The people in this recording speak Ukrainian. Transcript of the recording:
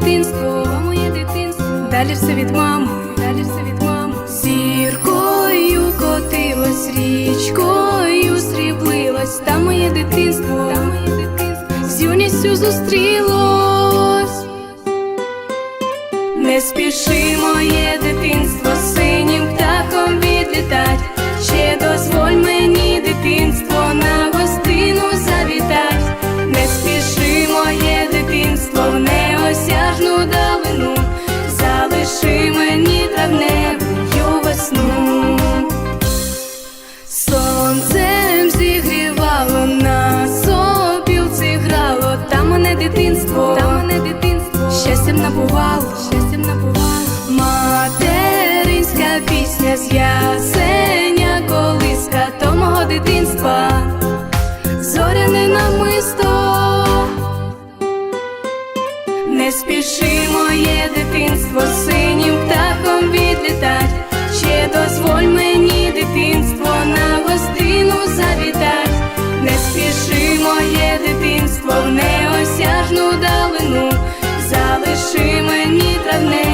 дитинство, моє дитинство, далі все від мами, далі все від мами. Сіркою котилась, річкою сріблилась, та моє дитинство, та моє дитинство, з юністю зустрілось. Не спіши, моє дитинство, синім птахом відлітать, ще дозволь мені дитинство. з ясеня колиска то мого дитинства, зоряне намисто, не спіши моє дитинство, синім птахом відлітать, ще дозволь мені дитинство на гостину завітать, не спіши моє дитинство в неосяжну далину, залиши мені травне.